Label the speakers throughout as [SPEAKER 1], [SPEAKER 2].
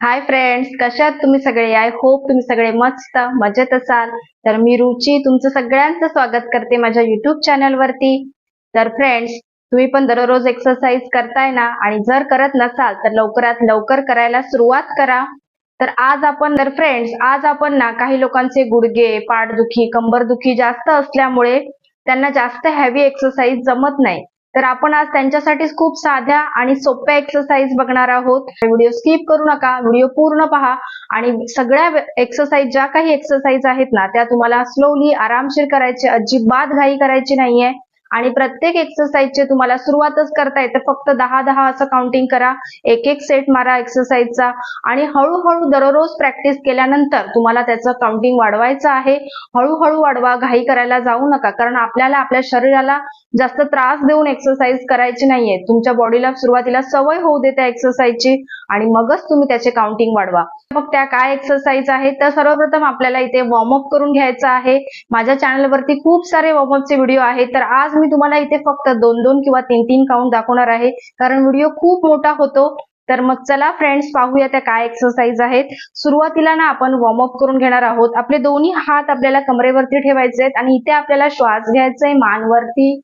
[SPEAKER 1] Hi friends कशात तुम्ही सगळे? आय होप तुम्ही सगळे मस्त मजेत असाल. तर मी रुची तुमचं सगळ्यांचं स्वागत करते माझ्या युट्यूब चॅनलवरती तर फ्रेंड्स तुम्ही पण दररोज एक्सरसाइज करताय ना? आणि जर करत नसाल तर लवकरात लवकर करायला सुरुवात करा. तर आज आपण तर फ्रेंड्स आज आपण ना काही लोकांचे गुडघे पाठदुखी कंबरदुखी जास्त असल्यामुळे त्यांना जास्त हॅवी एक्सरसाइज जमत नाही. तर आपण आज त्यांच्यासाठी खूप साध्या आणि सोप्या एक्सरसाइज बघणार आहोत. व्हिडिओ स्किप करू नका व्हिडिओ पूर्ण पहा आणि सगळ्या एक्सरसाइज ज्या काही एक्सरसाइज आहेत ना त्या तुम्हाला स्लोली आरामशीर करायचे अजिबात घाई करायची नाहीये. आणि प्रत्येक एक्सरसाइजचे तुम्हाला सुरुवातच करता येते. फक्त दहा दहा असं काउंटिंग करा. एक एक सेट मारा एक्सरसाइजचा आणि हळूहळू दररोज प्रॅक्टिस केल्यानंतर तुम्हाला त्याचं काउंटिंग वाढवायचं आहे. हळूहळू वाढवा घाई करायला जाऊ नका. कारण आपल्याला आपल्या शरीराला जास्त त्रास देऊन एक्सरसाइज करायची नाहीये. तुमच्या बॉडीला सुरुवातीला सवय होऊ दे त्या एक्सरसाइजची आणि मगच तुम्ही त्याचे काउंटिंग वाढवा. मग त्या काय एक्सरसाइज आहेत तर सर्वप्रथम आपल्याला इथे वॉर्मअप करून घ्यायचं आहे. माझ्या चॅनलवरती खूप सारे वॉर्मअपचे व्हिडिओ आहेत. तर आज मी तुम्हाला इथे फक्त दोन दोन किंवा तीन तीन काउंट दाखवणार आहे. कारण व्हिडिओ खूप मोठा होतो. तर मग चला फ्रेंड्स पाहूया त्या काय एक्सरसाइज आहेत. सुरुवातीला ना आपण वॉर्मअप करून घेणार आहोत. आपले दोन्ही हात आपल्याला कमरेवरती ठेवायचे आहेत आणि इथे आपल्याला श्वास घ्यायचा आहे मानवरती.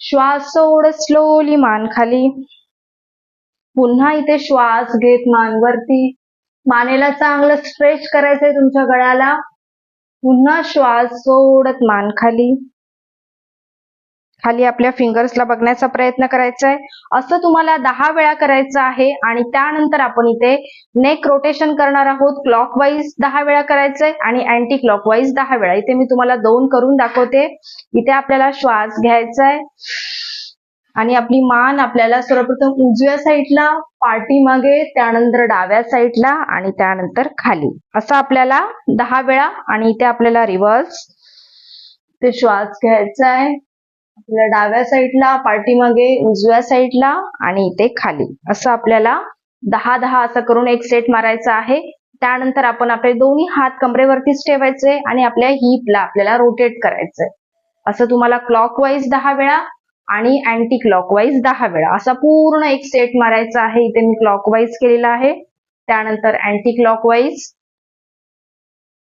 [SPEAKER 1] श्वास सोड स्लोली मान खाली. पुन्हा इथे श्वास घेत मानवरती. मानेला चांगलं स्ट्रेच करायचंय तुमच्या गळ्याला. पुन्हा श्वास सोडत मान खाली खाली आपल्या फिंगर्सला बघण्याचा प्रयत्न करायचा आहे असं तुम्हाला दहा वेळा करायचं आहे आणि त्यानंतर आपण इथे नेक रोटेशन करणार आहोत. क्लॉकवाईज दहा वेळा करायचंय आणि अँटी क्लॉकवाईज दहा वेळा. इथे मी तुम्हाला दोन करून दाखवते. इथे आपल्याला श्वास घ्यायचा आहे आणि आपली मान आपल्याला सर्वप्रथम उजव्या साईडला पाठीमागे त्यानंतर डाव्या साईडला आणि त्यानंतर खाली. असं आपल्याला दहा वेळा आणि इथे आपल्याला रिव्हर्स ते श्वास घ्यायचा आहे. आपल्या डाव्या साईडला पाठीमागे उजव्या साईडला आणि इथे खाली. असं आपल्याला दहा दहा असं करून एक सेट मारायचा आहे. त्यानंतर आपण आपले दोन्ही हात कमरेवरतीच ठेवायचे आणि आपल्या हिपला आपल्याला रोटेट करायचंय. असं तुम्हाला क्लॉकवाईज दहा वेळा आणि अँटी क्लॉकवाईज दहा वेळा. असा पूर्ण एक सेट मारायचा आहे. इथे मी क्लॉकवाईज केलेला आहे. त्यानंतर अँटी क्लॉकवाईज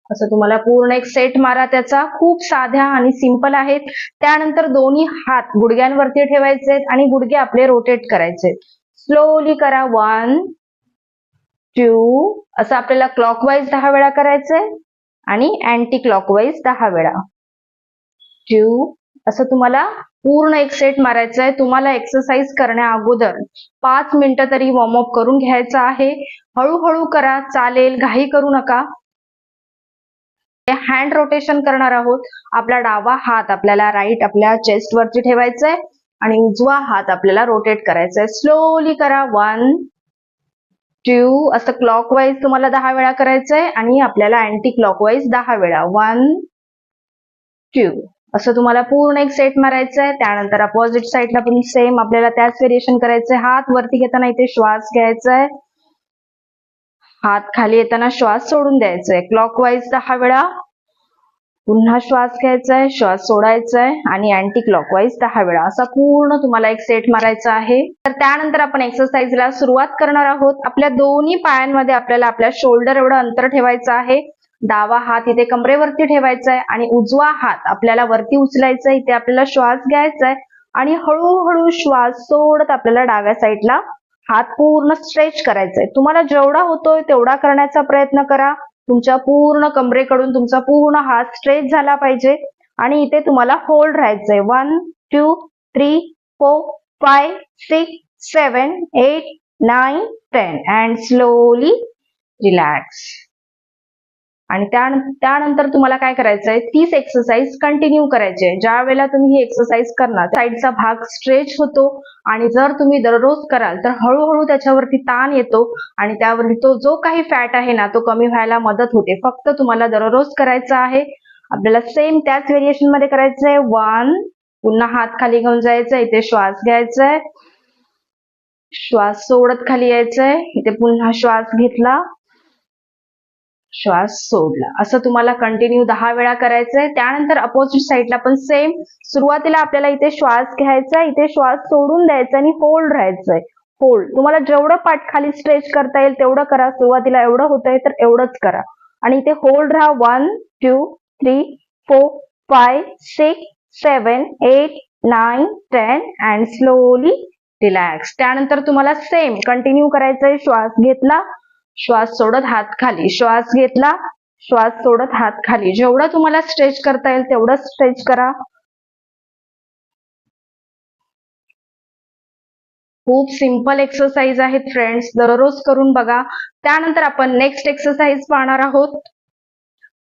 [SPEAKER 1] असं तुम्हाला पूर्ण एक सेट मारा त्याचा. खूप साध्या आणि सिंपल आहेत. त्यानंतर दोन्ही हात गुडघ्यांवरती ठेवायचे आहेत आणि गुडघे आपले रोटेट करायचे स्लोली करा. वन टू असं आपल्याला क्लॉकवाईज दहा वेळा करायचंय. आणि अँटी क्लॉकवाईज दहा वेळा. टू असं तुम्हाला पूर्ण एक सेट मारायचा आहे. तुम्हाला एक्सरसाइज करण्या अगोदर पाच मिनिटं तरी वॉर्मअप करून घ्यायचं आहे. हळूहळू करा चालेल घाई करू नका. हँड रोटेशन करणार आहोत. आपला डावा हात आपल्याला राईट आपल्या चेस्ट वरती ठेवायचा आहे आणि उजवा हात आपल्याला रोटेट करायचा आहे स्लोली करा. वन टू असं क्लॉकवाईज तुम्हाला दहा वेळा करायचंय आणि आपल्याला अँटी क्लॉकवाईज दहा वेळा. वन टू असं तुम्हाला पूर्ण एक सेट मारायचं आहे त्यानंतर अपोजिट साईडला पण सेम आपल्याला त्याच व्हेरिएशन करायचंय. हात वरती घेताना इथे श्वास घ्यायचा आहे हात खाली येताना श्वास सोडून द्यायचा आहे क्लॉकवाईज दहा वेळा पुन्हा श्वास घ्यायचा आहे श्वास सोडायचा आहे आणि अँटी क्लॉकवाईज दहा वेळा. असा पूर्ण तुम्हाला एक सेट मारायचा आहे. तर त्यानंतर आपण एक्सरसाइजला सुरुवात करणार आहोत. आपल्या दोन्ही पायांमध्ये आपल्याला आपल्या शोल्डर एवढं अंतर ठेवायचं आहे. डावा हात इथे कमरेवरती ठेवायचा आहे आणि उजवा हात आपल्याला वरती उचलायचा आहे इथे आपल्याला श्वास घ्यायचा आहे आणि हळूहळू श्वास सोडत आपल्याला डाव्या साईडला हात पूर्ण स्ट्रेच करायचा आहे तुम्हाला जेवढा होतोय तेवढा करण्याचा प्रयत्न करा. तुमच्या पूर्ण कमरेकडून तुमचा पूर्ण हात स्ट्रेच झाला पाहिजे आणि इथे तुम्हाला होल्ड राहायचंय. One two three four five six seven eight nine ten. And slowly relax. आणि त्यानंतर तुम्हाला काय करायचंय? तीच एक्सरसाइज कंटिन्यू करायची आहे ज्या वेळेला तुम्ही ही एक्सरसाइज करणार साईडचा भाग स्ट्रेच होतो आणि जर तुम्ही दररोज कराल तर हळूहळू त्याच्यावरती ताण येतो आणि त्यावरती तो जो काही फॅट आहे ना तो कमी व्हायला मदत होते. फक्त तुम्हाला दररोज करायचा आहे. आपल्याला सेम त्याच व्हेरिएशनमध्ये करायचंय. वन पुन्हा हात खाली घेऊन जायचंय. इथे श्वास घ्यायचाय. श्वास सोडत खाली यायचंय. इथे पुन्हा श्वास घेतला. श्वास सोडला. असं तुम्हाला कंटिन्यू दहा वेळा करायचंय. त्यानंतर अपोजिट साईडला पण सेम सुरुवातीला आपल्याला इथे श्वास घ्यायचा इथे श्वास सोडून द्यायचा आणि होल्ड राहायचंय. होल्ड तुम्हाला जेवढं पाठ खाली स्ट्रेच करता येईल तेवढं करा. सुरुवातीला एवढं होतंय तर एवढंच करा. आणि इथे होल्ड राहा. One two three four five six seven eight nine ten and slowly relax त्यानंतर तुम्हाला सेम कंटिन्यू करायचंय. श्वास घेतला. श्वास सोडत हात खाली. श्वास घेतला श्वास सोडत हात खाली. जेवढं तुम्हाला स्ट्रेच करता येईल तेवढं स्ट्रेच करा. खूप सिंपल एक्सरसाइज आहेत फ्रेंड्स दररोज करून बघा. त्यानंतर आपण नेक्स्ट एक्सरसाइज पाहणार आहोत.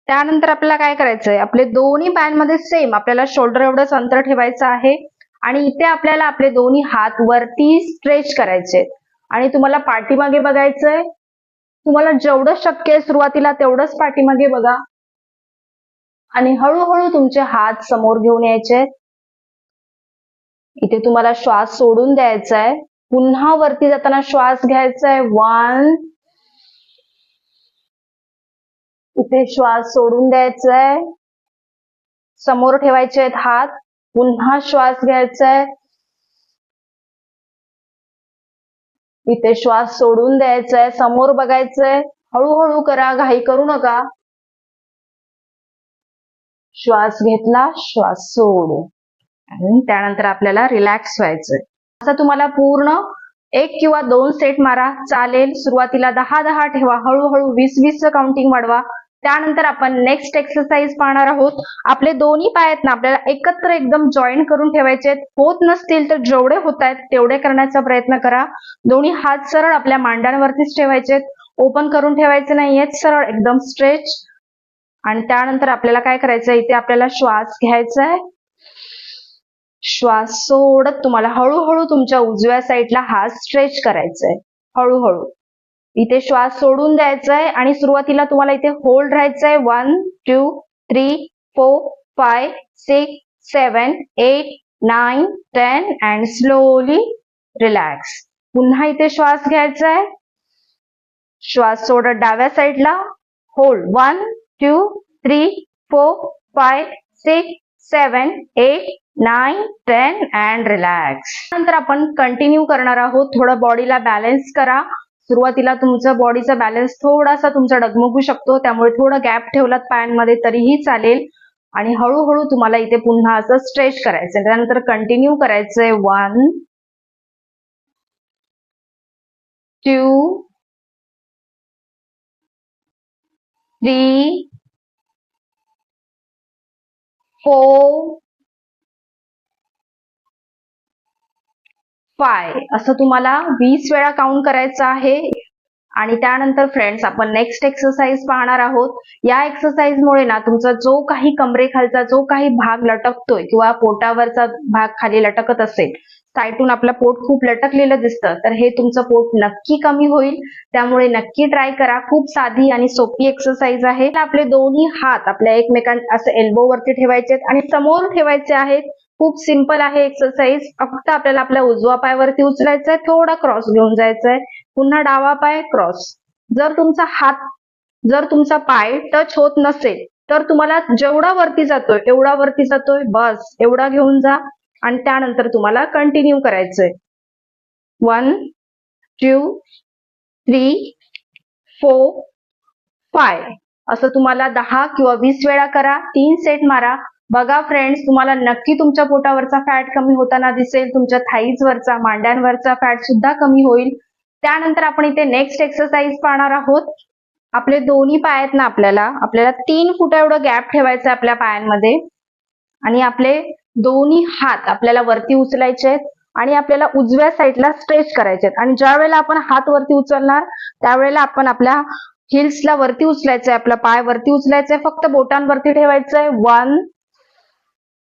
[SPEAKER 1] त्यानंतर आपल्याला काय करायचंय? आपले दोन्ही पॅनमध्ये सेम आपल्याला शोल्डर एवढंच अंतर ठेवायचं आहे. आणि इथे आपल्याला आपले दोन्ही हात वरती स्ट्रेच करायचे आणि तुम्हाला पाठीमागे बघायचंय. तुम्हाला जेवढं शक्य आहे सुरुवातीला तेवढंच पाठीमागे बघा. आणि हळूहळू तुमचे हात समोर घेऊन यायचे. इथे तुम्हाला श्वास सोडून द्यायचा आहे पुन्हा वरती जाताना श्वास घ्यायचा आहे वन इथे श्वास सोडून द्यायचा आहे समोर ठेवायचे आहेत हात. पुन्हा श्वास घ्यायचा आहे इथे श्वास सोडून द्यायचाय समोर बघायचंय हळूहळू करा घाई करू नका. श्वास घेतला श्वास सोडू. आणि त्यानंतर आपल्याला रिलॅक्स व्हायचंय. असं तुम्हाला पूर्ण एक किंवा दोन सेट मारा. चालेल सुरुवातीला दहा दहा ठेवा हळूहळू वीस वीस काउंटिंग वाढवा. त्यानंतर आपण नेक्स्ट एक्सरसाइज पाहणार आहोत. आपले दोन्ही पाय आहेत ना आपल्याला एकत्र एकदम जॉईन करून ठेवायचे आहेत. होत नसतील तर जेवढे होत आहेत तेवढे करण्याचा प्रयत्न करा. दोन्ही हात सरळ आपल्या मांड्यांवरतीच ठेवायचे ओपन करून ठेवायचे नाहीयेत सरळ एकदम स्ट्रेच आणि त्यानंतर आपल्याला काय करायचंय इथे आपल्याला श्वास घ्यायचा आहे. श्वास सोडत तुम्हाला हळूहळू तुमच्या उजव्या साईडला हात स्ट्रेच करायचा आहे हळूहळू. इथे श्वास सोडून द्यायचा आहे आणि सुरुवातीला तुम्हाला इथे होल्ड राहायचं आहे one two three four five six seven eight nine ten and slowly relax पुन्हा इथे श्वास घ्यायचा आहे श्वास सोडत डाव्या साईडला. Hold one two three four five six seven eight nine ten and relax नंतर आपण कंटिन्यू करणार आहोत. थोडं बॉडीला बॅलन्स करा. सुरुवातीला तुमचा बॉडीचा बॅलन्स थोडासा तुमचा डगमगू शकतो त्यामुळे थोडं गॅप ठेवलात पायांमध्ये तरीही चालेल. आणि हळूहळू तुम्हाला इथे पुन्हा असं स्ट्रेच करायचं त्यानंतर कंटिन्यू करायचंय. One two three four five असं तुम्हाला वीस वेळा काउंट करायचं आहे. आणि त्यानंतर फ्रेंड्स आपण नेक्स्ट एक्सरसाइज पाहणार आहोत. या एक्सरसाइजमुळे ना तुमचा जो काही कमरेखालचा जो काही भाग लटकतोय किंवा पोटावरचा भाग खाली लटकत असेल साईटून आपलं पोट खूप लटकलेलं दिसतं. तर हे तुमचं पोट नक्की कमी होईल. त्यामुळे नक्की ट्राय करा. खूप साधी आणि सोपी एक्सरसाइज आहे. आपले दोन्ही हात आपल्या एकमेकां असं एल्बोवरती ठेवायचे आणि समोर ठेवायचे आहेत. खूप सिंपल आहे एक्सरसाइज फक्त आपल्याला आपल्या उजवा पायावरती उचलायचा आहे थोडा क्रॉस घेऊन जायचा आहे पुन्हा डावा पाय क्रॉस जर तुमचा हात जर तुमचा पाय टच होत नसेल तर तुम्हाला जेवढा वरती जातोय एवढा वरती जातोय बस एवढा घेऊन जा. आणि त्यानंतर तुम्हाला कंटिन्यू करायचंय. One two three four five असं तुम्हाला दहा किंवा वीस वेळा करा. तीन सेट मारा. बघा फ्रेंड्स तुम्हाला नक्की तुमच्या पोटावरचा फॅट कमी होताना दिसेल तुमच्या थाईजवरचा मांड्यांवरचा फॅट सुद्धा कमी होईल. त्यानंतर आपण इथे नेक्स्ट एक्सरसाइज पाहणार आहोत. आपले दोन्ही पाय आहेत ना आपल्याला आपल्याला तीन फुट एवढं गॅप ठेवायचं आहे आपल्या पायांमध्ये. आणि आपले दोन्ही हात आपल्याला वरती उचलायचे आहेत आणि आपल्याला उजव्या साईडला स्ट्रेच करायचे आहेत. आणि ज्या वेळेला आपण हात वरती उचलणार त्यावेळेला आपण आपल्या हिल्सला वरती उचलायचंय आपला पाय वरती उचलायचंय फक्त बोटांवरती ठेवायचंय वन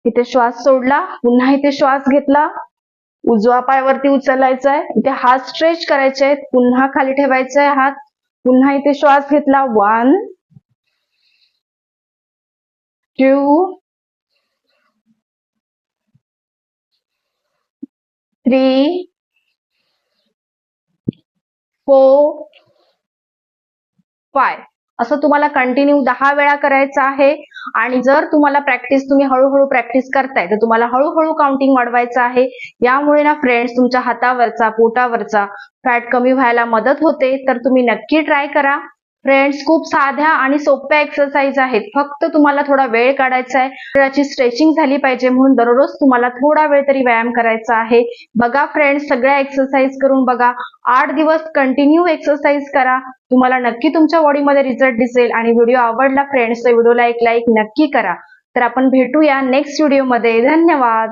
[SPEAKER 1] इथे श्वास सोडला पुन्हा इथे श्वास घेतला. उजवा पायवरती उचलायचा आहे इथे हात स्ट्रेच करायचे आहेत पुन्हा खाली ठेवायचा आहे हात पुन्हा इथे श्वास घेतला. One two three four five असं तुम्हाला कंटिन्यू दहा वेळा करायचं आहे. आणि जर तुम्हाला प्रॅक्टिस तुम्ही हळूहळू प्रॅक्टिस करताय तर तुम्हाला हळूहळू काउंटिंग वाढवायचं आहे. यामुळे ना फ्रेंड्स तुमच्या हातावरचा पोटावरचा फॅट कमी व्हायला मदत होते. तर तुम्ही नक्की ट्राय करा. फ्रेंड्स खूप साध्या आणि सोप्या एक्सरसाइज आहेत. फक्त तुम्हाला थोडा वेळ काढायचा आहे. त्याची स्ट्रेचिंग झाली पाहिजे म्हणून दररोज तुम्हाला थोडा वेळ तरी व्यायाम करायचा आहे. बघा फ्रेंड्स सगळ्या एक्सरसाइज करून बघा. आठ दिवस कंटिन्यू एक्सरसाइज करा. तुम्हाला नक्की तुमच्या बॉडीमध्ये रिझल्ट दिसेल आणि व्हिडिओ आवडला फ्रेंड्स तर व्हिडिओला एक लाईक नक्की करा. तर आपण भेटूया नेक्स्ट व्हिडिओमध्ये धन्यवाद!